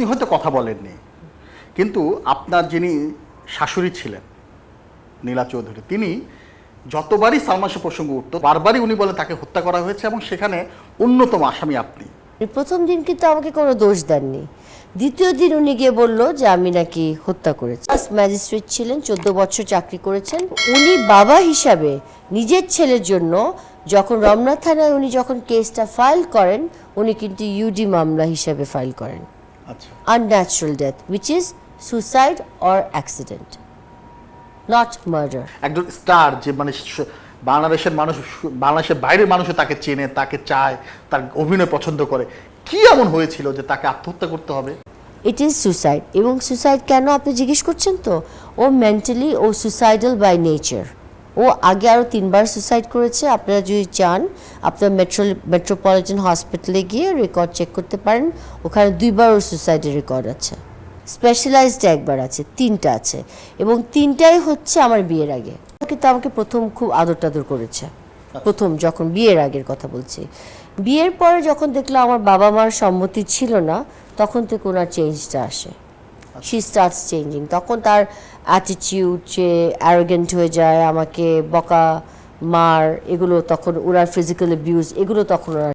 আপনি হয়তো কথা বলেননি। কিন্তু আপনার যিনি শাশুড়ি ছিলেন, নীলা চৌধুরী, তিনি যতবারই সালমান শাহ প্রসঙ্গ উঠত, বারবারই উনি বলে তাকে হত্যা করা হয়েছে এবং সেখানে অন্যতম আসামি আপনি। প্রথম দিন কিন্তু আমাকে কোনো দোষ দেননি। দ্বিতীয় দিন উনি গিয়ে বলল যে আমি নাকি হত্যা করেছি। ম্যাজিস্ট্রেট ছিলেন, চোদ্দ বছর চাকরি করেছেন। উনি বাবা হিসাবে নিজের ছেলের জন্য যখন রমনা থানায় উনি যখন কেসটা ফাইল করেন, উনি কিন্তু ইউডি মামলা হিসাবে ফাইল করেন। Unnatural death, which is suicide or accident, not murder. একজন স্টার যে মানে বাংলাদেশের মানুষ বাংলাদেশের বাইরের মানুষও তাকে চেনে তাকে চায় তার অভিনয় পছন্দ করে। কি এমন হয়েছিল যে তাকে আত্মহত্যা করতে হবে? ইট ইজ সুসাইড এবং সুসাইড কেন আপনি জিজ্ঞেস করছেন তো? ও মেন্টালি ও সুসাইডাল বাই নেচার ও আগে আরও তিনবার সুসাইড করেছে। আপনারা যদি চান, আপনার মেট্রো মেট্রোপলিটন হসপিটালে গিয়ে রেকর্ড চেক করতে পারেন। ওখানে দুইবার ওর সুসাইডের রেকর্ড আছে। স্পেশালাইজড একবার আছে, তিনটা আছে। এবং তিনটাই হচ্ছে আমার বিয়ের আগে। কিন্তু আমাকে প্রথম খুব আদর টাদর করেছে। প্রথম যখন বিয়ের আগের কথা বলছি। বিয়ের পরে যখন দেখলাম আমার বাবা মার সম্মতি ছিল না, তখন থেকে ওনার চেঞ্জটা আসে। শি স্টার্টস চেঞ্জিং তখন তার অ্যাটিটিউড যে অ্যারোগেন্ট হয়ে যায়, আমাকে বকা, মার, এগুলো তখন ওনার ফিজিক্যাল অ্যাবিউজ এগুলো তখন ওনার